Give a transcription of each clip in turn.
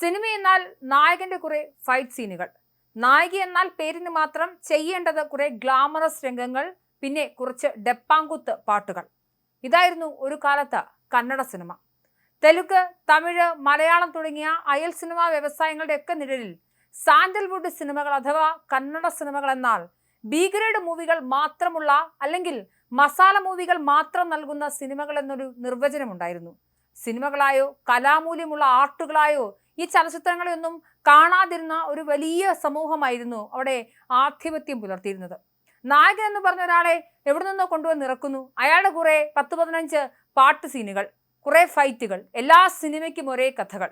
Cinema എന്നാൽ നായകന്റെ കുറെ ഫൈറ്റ് സീനുകൾ നായിക എന്നാൽ പേരിന് മാത്രം ചെയ്യേണ്ടത് കുറെ ഗ്ലാമറസ് രംഗങ്ങൾ പിന്നെ കുറച്ച് ഡെപ്പാങ്കുത്ത് പാട്ടുകൾ. ഇതായിരുന്നു ഒരു കാലത്ത് കന്നഡ സിനിമ. തെലുങ്ക് തമിഴ് മലയാളം തുടങ്ങിയ അയൽ സിനിമാ വ്യവസായങ്ങളുടെ ഒക്കെ നിഴലിൽ സാൻഡൽവുഡ് സിനിമകൾ അഥവാ കന്നഡ സിനിമകൾ എന്നാൽ ഭീകരയുടെ മൂവികൾ മാത്രമുള്ള അല്ലെങ്കിൽ മസാല മൂവികൾ മാത്രം നൽകുന്ന സിനിമകൾ എന്നൊരു നിർവചനമുണ്ടായിരുന്നു. സിനിമകളായോ കലാമൂല്യമുള്ള ആർട്ടുകളായോ ഈ ചലച്ചിത്രങ്ങളെയൊന്നും കാണാതിരുന്ന ഒരു വലിയ സമൂഹമായിരുന്നു അവിടെ ആധിപത്യം പുലർത്തിയിരുന്നത്. നായകൻ എന്ന് പറഞ്ഞ ഒരാളെ എവിടെ നിന്നോ കൊണ്ടുവന്ന് ഇറക്കുന്നു. അയാളുടെ കുറെ പത്ത് പതിനഞ്ച് പാട്ട് സീനുകൾ കുറെ ഫൈറ്റുകൾ എല്ലാ സിനിമയ്ക്കും ഒരേ കഥകൾ.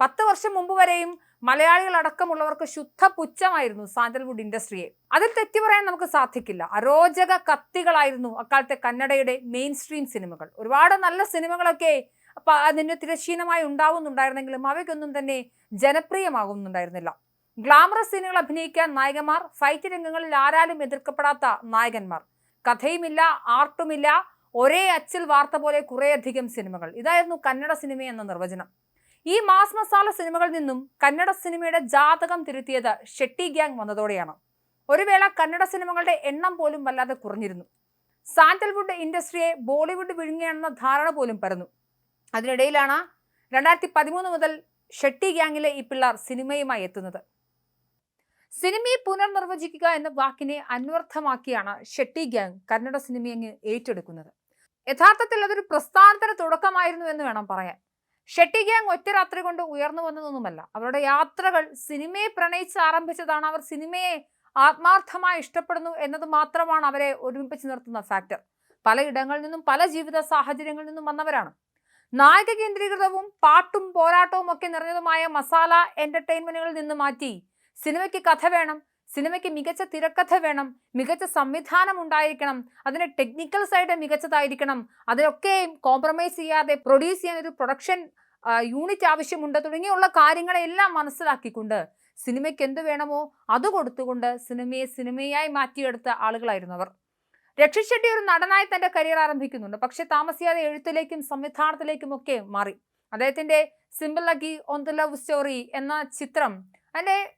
പത്ത് വർഷം മുമ്പ് വരെയും മലയാളികൾ അടക്കമുള്ളവർക്ക് ശുദ്ധ പുച്ഛമായിരുന്നു സാൻഡൽവുഡ് ഇൻഡസ്ട്രിയെ. അതിൽ തെറ്റി പറയാൻ നമുക്ക് സാധിക്കില്ല. അരോചക കത്തികളായിരുന്നു അക്കാലത്തെ കന്നഡയുടെ മെയിൻ സ്ട്രീം സിനിമകൾ. ഒരുപാട് നല്ല സിനിമകളൊക്കെ അപ്പൊ അതിന് തിരശ്ചീനമായി ഉണ്ടാവുന്നുണ്ടായിരുന്നെങ്കിലും അവയ്ക്കൊന്നും തന്നെ ജനപ്രിയമാകുന്നുണ്ടായിരുന്നില്ല. ഗ്ലാമറസ് സീനുകൾ അഭിനയിക്കാൻ നായകന്മാർ ഫൈറ്റ് രംഗങ്ങളിൽ ആരാലും എതിർക്കപ്പെടാത്ത നായകന്മാർ. കഥയുമില്ല ആർട്ടുമില്ല ഒരേ അച്ചിൽ വാർത്ത പോലെ കുറേയധികം സിനിമകൾ. ഇതായിരുന്നു കന്നഡ സിനിമ എന്ന നിർവചനം. ഈ മാസ് മസാല സിനിമകളിൽ നിന്നും കന്നഡ സിനിമയുടെ ജാതകം തിരുത്തിയത് ഷെട്ടി ഗ്യാങ് വന്നതോടെയാണ്. ഒരു വേള കന്നഡ സിനിമകളുടെ എണ്ണം പോലും വല്ലാതെ കുറഞ്ഞിരുന്നു. സാൻഡൽവുഡ് ഇൻഡസ്ട്രിയെ ബോളിവുഡ് വിഴുങ്ങിയാണെന്ന ധാരണ പോലും പരന്നു. അതിനിടയിലാണ് രണ്ടായിരത്തി പതിമൂന്ന് മുതൽ ഷെട്ടി ഗ്യാങ്ങിലെ ഈ പിള്ളേർ സിനിമയുമായി എത്തുന്നത്. സിനിമയെ പുനർനിർവചിക്കുക എന്ന വാക്കിനെ അന്വർത്ഥമാക്കിയാണ് ഷെട്ടി ഗ്യാങ് കന്നഡ സിനിമയങ്ങ് ഏറ്റെടുക്കുന്നത്. യഥാർത്ഥത്തിൽ അതൊരു പ്രസ്ഥാനത്തിന് തുടക്കമായിരുന്നു എന്ന് വേണം പറയാൻ. ഷെട്ടി ഗ്യാങ് ഒറ്റ രാത്രി കൊണ്ട് ഉയർന്നു വന്നതൊന്നുമല്ല. അവരുടെ യാത്രകൾ സിനിമയെ പ്രണയിച്ച് ആരംഭിച്ചതാണ്. അവർ സിനിമയെ ആത്മാർത്ഥമായി ഇഷ്ടപ്പെടുന്നു എന്നത് മാത്രമാണ് അവരെ ഒരുമിപ്പിച്ച് നിർത്തുന്ന ഫാക്ടർ. പലയിടങ്ങളിൽ നിന്നും പല ജീവിത സാഹചര്യങ്ങളിൽ നിന്നും വന്നവരാണ്. നായക കേന്ദ്രീകൃതവും പാട്ടും പോരാട്ടവും ഒക്കെ നിറഞ്ഞതുമായ മസാല എന്റർടൈൻമെന്റുകളിൽ നിന്ന് മാറ്റി സിനിമയ്ക്ക് കഥ വേണം സിനിമയ്ക്ക് മികച്ച തിരക്കഥ വേണം മികച്ച സംവിധാനം ഉണ്ടായിരിക്കണം അതിന്റെ ടെക്നിക്കൽ സൈഡ് മികച്ചതായിരിക്കണം അതിനൊക്കെയും കോംപ്രമൈസ് ചെയ്യാതെ പ്രൊഡ്യൂസ് ചെയ്യാൻ ഒരു പ്രൊഡക്ഷൻ യൂണിറ്റ് ആവശ്യമുണ്ട്. തുടങ്ങിയുള്ള കാര്യങ്ങളെല്ലാം മനസ്സിലാക്കിക്കൊണ്ട് സിനിമയ്ക്ക് എന്ത് വേണമോ അത് കൊടുത്തുകൊണ്ട് സിനിമയെ സിനിമയായി മാറ്റിയെടുത്ത ആളുകളായിരുന്നു അവർ. രക്ഷിത് ഷെട്ടി ഒരു നടനായി തന്റെ കരിയർ ആരംഭിക്കുന്നുണ്ട്. പക്ഷെ താമസിയാതെ എഴുത്തിലേക്കും സംവിധാനത്തിലേക്കും ഒക്കെ മാറി. അദ്ദേഹത്തിന്റെ സിമ്പിൾ ലഗി ഓൺ ദ ലവ് സ്റ്റോറി എന്ന ചിത്രം അതിന്റെ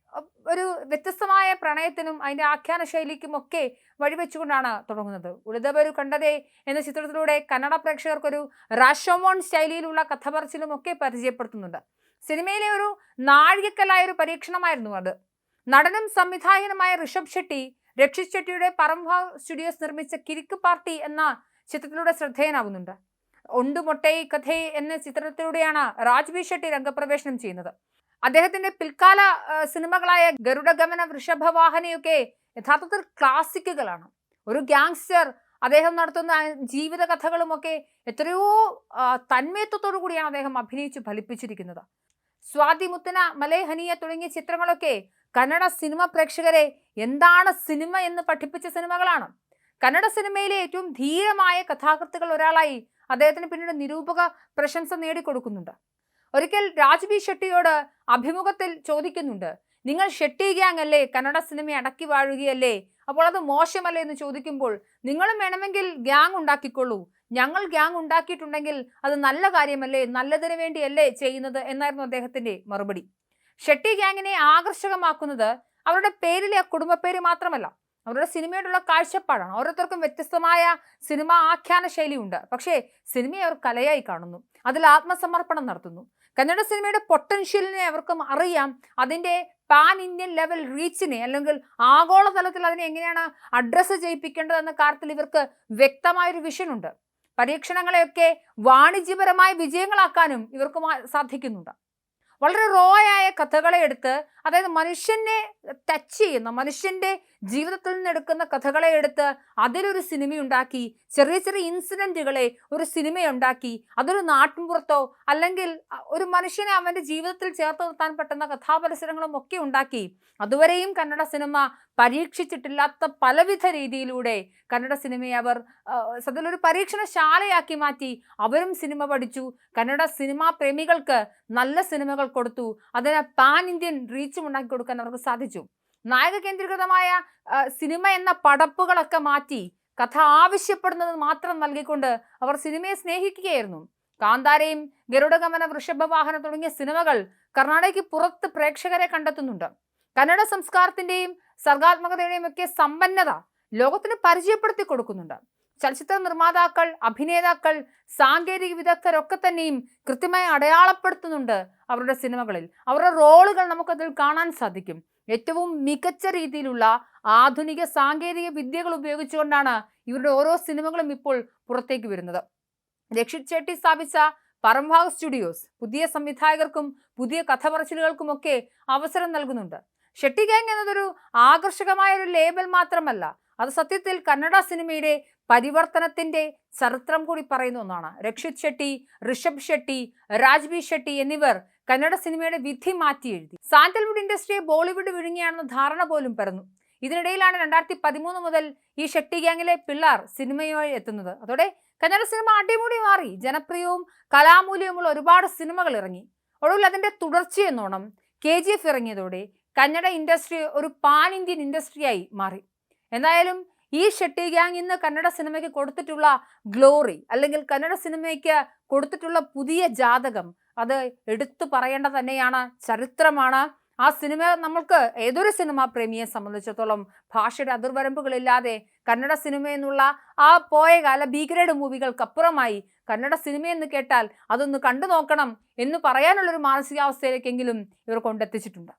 ഒരു വ്യത്യസ്തമായ പ്രണയത്തിനും അതിന്റെ ആഖ്യാന ശൈലിക്കും ഒക്കെ വഴിവെച്ചുകൊണ്ടാണ് തുടങ്ങുന്നത്. ഉളിതവരു കണ്ടതേ എന്ന ചിത്രത്തിലൂടെ കന്നഡ പ്രേക്ഷകർക്കൊരു റാഷോമോൺ ശൈലിയിലുള്ള കഥ പറച്ചിലും ഒക്കെ പരിചയപ്പെടുത്തുന്നുണ്ട്. സിനിമയിലെ ഒരു നാഴികക്കല്ലായ ഒരു പരീക്ഷണമായിരുന്നു അത്. നടനും സംവിധായകനുമായ ഋഷഭ് ഷെട്ടി രക്ഷിത് ഷെട്ടിയുടെ പറംഭ സ്റ്റുഡിയോസ് നിർമ്മിച്ച കിരിക്ക് പാർട്ടി എന്ന ചിത്രത്തിലൂടെ ശ്രദ്ധേയനാവുന്നുണ്ട്. ഒണ്ടു മൊട്ടൈ കഥേ എന്ന ചിത്രത്തിലൂടെയാണ് രാജ്ബി ഷെട്ടി രംഗപ്രവേശനം ചെയ്യുന്നത്. അദ്ദേഹത്തിന്റെ പിൽക്കാല സിനിമകളായ ഗരുഡഗമന വൃഷഭവാഹനയൊക്കെ യഥാർത്ഥത്തിൽ ക്ലാസിക്കുകളാണ്. ഒരു ഗ്യാങ്സ്റ്റർ അദ്ദേഹം നടത്തുന്ന ജീവിത കഥകളുമൊക്കെ എത്രയോ തന്മയത്വത്തോടു കൂടിയാണ് അദ്ദേഹം അഭിനയിച്ച് ഫലിപ്പിച്ചിരിക്കുന്നത്. സ്വാതി മുത്തന മലയഹനിയ തുടങ്ങിയ ചിത്രങ്ങളൊക്കെ കന്നഡ സിനിമ പ്രേക്ഷകരെ എന്താണ് സിനിമ എന്ന് പഠിപ്പിച്ച സിനിമകളാണ്. കന്നഡ സിനിമയിലെ ഏറ്റവും ധീരമായ കഥാകൃത്തുകൾ ഒരാളായി അദ്ദേഹത്തിന് പിന്നീട് നിരൂപക പ്രശംസ നേടിക്കൊടുക്കുന്നുണ്ട്. ഒരിക്കൽ രാജ്ബി ഷെട്ടിയോട് അഭിമുഖത്തിൽ ചോദിക്കുന്നുണ്ട് നിങ്ങൾ ഷെട്ടി ഗ്യാങ് അല്ലേ? കന്നഡ സിനിമ അടക്കി വാഴുകയല്ലേ? അപ്പോൾ അത് മോശമല്ലേ? എന്ന് ചോദിക്കുമ്പോൾ നിങ്ങളും വേണമെങ്കിൽ ഗ്യാങ് ഉണ്ടാക്കിക്കൊള്ളൂ. ഞങ്ങൾ ഗ്യാങ് ഉണ്ടാക്കിയിട്ടുണ്ടെങ്കിൽ അത് നല്ല കാര്യമല്ലേ? നല്ലതിനു വേണ്ടിയല്ലേ ചെയ്യുന്നത്? എന്നായിരുന്നു അദ്ദേഹത്തിന്റെ മറുപടി. ഷെട്ടി ഗ്യാങ്ങിനെ ആകർഷകമാക്കുന്നത് അവരുടെ പേരിലെ കുടുംബപ്പേര് മാത്രമല്ല അവരുടെ സിനിമയോടുള്ള കാഴ്ചപ്പാടാണ്. ഓരോരുത്തർക്കും വ്യത്യസ്തമായ സിനിമ ആഖ്യാന ശൈലിയുണ്ട്. പക്ഷേ സിനിമയെ അവർ കലയായി കാണുന്നു. അതിൽ ആത്മസമർപ്പണം നടത്തുന്നു. കന്നഡ സിനിമയുടെ പൊട്ടൻഷ്യലിനെ അവർക്കും അറിയാം. അതിന്റെ പാൻ ഇന്ത്യൻ ലെവൽ റീച്ചിനെ അല്ലെങ്കിൽ ആഗോളതലത്തിൽ അതിനെ എങ്ങനെയാണ് അഡ്രസ്സ് ചെയ്യിപ്പിക്കേണ്ടതെന്ന കാര്യത്തിൽ ഇവർക്ക് വ്യക്തമായൊരു വിഷൻ ഉണ്ട് പരീക്ഷണങ്ങളെയൊക്കെ വാണിജ്യപരമായ വിജയങ്ങളാക്കാനും ഇവർക്ക് സാധിക്കുന്നുണ്ട്. വളരെ റോയായ കഥകളെ എടുത്ത് അതായത് മനുഷ്യനെ ടച്ച് ചെയ്യുന്ന മനുഷ്യന്റെ ജീവിതത്തിൽ നിന്ന് എടുക്കുന്ന കഥകളെ എടുത്ത് അതിലൊരു സിനിമയുണ്ടാക്കി ചെറിയ ചെറിയ ഇൻസിഡന്റുകളെ ഒരു സിനിമയുണ്ടാക്കി അതൊരു നാട്ടിൻപുറത്തോ അല്ലെങ്കിൽ ഒരു മനുഷ്യനെ അവന്റെ ജീവിതത്തിൽ ചേർത്ത് നിർത്താൻ പറ്റുന്ന കഥാപരിസരങ്ങളും ഒക്കെ ഉണ്ടാക്കി. അതുവരെയും കന്നഡ സിനിമ പരീക്ഷിച്ചിട്ടില്ലാത്ത പലവിധ രീതിയിലൂടെ കന്നഡ സിനിമയെ അവർ സത്യത്തിലൊരു പരീക്ഷണശാലയാക്കി മാറ്റി. അവരും സിനിമ പഠിച്ചു. കന്നഡ സിനിമാ പ്രേമികൾക്ക് നല്ല സിനിമകൾ കൊടുത്തു. അതിന് പാൻ ഇന്ത്യൻ റീച്ചും ഉണ്ടാക്കി കൊടുക്കാൻ അവർക്ക് സാധിച്ചു. നായക കേന്ദ്രീകൃതമായ സിനിമ എന്ന പടപ്പുകളൊക്കെ മാറ്റി കഥ ആവശ്യപ്പെടുന്നത് മാത്രം നൽകിക്കൊണ്ട് അവർ സിനിമയെ സ്നേഹിക്കുകയായിരുന്നു. കാന്താരയും ഗരുഡഗമന വൃഷഭവാഹനം തുടങ്ങിയ സിനിമകൾ കർണാടകയ്ക്ക് പുറത്ത് പ്രേക്ഷകരെ കണ്ടെത്തുന്നുണ്ട്. കന്നഡ സംസ്കാരത്തിന്റെയും സർഗാത്മകതയുടെയും ഒക്കെ സമ്പന്നത ലോകത്തിന് പരിചയപ്പെടുത്തി കൊടുക്കുന്നുണ്ട്. ചലച്ചിത്ര നിർമ്മാതാക്കൾ അഭിനേതാക്കൾ സാങ്കേതിക വിദഗ്ധരൊക്കെ തന്നെയും കൃത്യമായി അടയാളപ്പെടുത്തുന്നുണ്ട് അവരുടെ സിനിമകളിൽ. അവരുടെ റോളുകൾ നമുക്കതിൽ കാണാൻ സാധിക്കും. ഏറ്റവും മികച്ച രീതിയിലുള്ള ആധുനിക സാങ്കേതിക വിദ്യകൾ ഉപയോഗിച്ചുകൊണ്ടാണ് ഇവരുടെ ഓരോ സിനിമകളും ഇപ്പോൾ പുറത്തേക്ക് വരുന്നത്. രക്ഷിത് ചേട്ടി സ്ഥാപിച്ച പരംഭാഗ് സ്റ്റുഡിയോസ് പുതിയ സംവിധായകർക്കും പുതിയ കഥ പറച്ചിലുകൾക്കുമൊക്കെ അവസരം നൽകുന്നുണ്ട്. ഷെട്ടി ഗാങ് എന്നതൊരു ആകർഷകമായ ഒരു ലേബൽ മാത്രമല്ല അത് സത്യത്തിൽ കന്നഡ സിനിമയുടെ പരിവർത്തനത്തിന്റെ ചരിത്രം കൂടി പറയുന്ന ഒന്നാണ്. രക്ഷിത് ഷെട്ടി ഋഷഭ് ഷെട്ടി രാജ്ബി ഷെട്ടി എന്നിവർ കന്നഡ സിനിമയുടെ വിധി മാറ്റി എഴുതി. സാന്റൽവുഡ് ഇൻഡസ്ട്രിയെ ബോളിവുഡ് വിഴുങ്ങിയാണെന്ന ധാരണ പോലും പരന്നു. ഇതിനിടയിലാണ് രണ്ടായിരത്തി പതിമൂന്ന് മുതൽ ഈ ഷെട്ടി ഗ്യാങ്ങിലെ പിള്ളാർ സിനിമയുമായി എത്തുന്നത്. അതോടെ കന്നഡ സിനിമ അടിമുടി മാറി. ജനപ്രിയവും കലാമൂല്യവുമുള്ള ഒരുപാട് സിനിമകൾ ഇറങ്ങി. ഒടുവിൽ അതിന്റെ തുടർച്ചയെന്നോണം കെ ജി എഫ് ഇറങ്ങിയതോടെ കന്നഡ ഇൻഡസ്ട്രി ഒരു പാൻ ഇന്ത്യൻ ഇൻഡസ്ട്രിയായി മാറി. എന്തായാലും ഈ ഷെട്ടി ഗ്യാങ് ഇന്ന് കന്നഡ സിനിമയ്ക്ക് കൊടുത്തിട്ടുള്ള ഗ്ലോറി അല്ലെങ്കിൽ കന്നഡ സിനിമയ്ക്ക് കൊടുത്തിട്ടുള്ള പുതിയ ജാതകം. അത് എടുത്തു പറയേണ്ട തന്നെയാണ് ചരിത്രമാണ്. ആ സിനിമ നമ്മൾക്ക് ഏതൊരു സിനിമ പ്രേമിയെ സംബന്ധിച്ചിടത്തോളം ഭാഷയുടെ അതിർവരമ്പുകളില്ലാതെ കന്നഡ സിനിമ എന്നുള്ള ആ പോയ കാല ഭീകരയുടെ മൂവികൾക്കപ്പുറമായി കന്നഡ സിനിമ എന്ന് കേട്ടാൽ അതൊന്ന് കണ്ടു നോക്കണം എന്ന് പറയാനുള്ളൊരു മാനസികാവസ്ഥയിലേക്കെങ്കിലും ഇവർ കൊണ്ടെത്തിച്ചിട്ടുണ്ട്.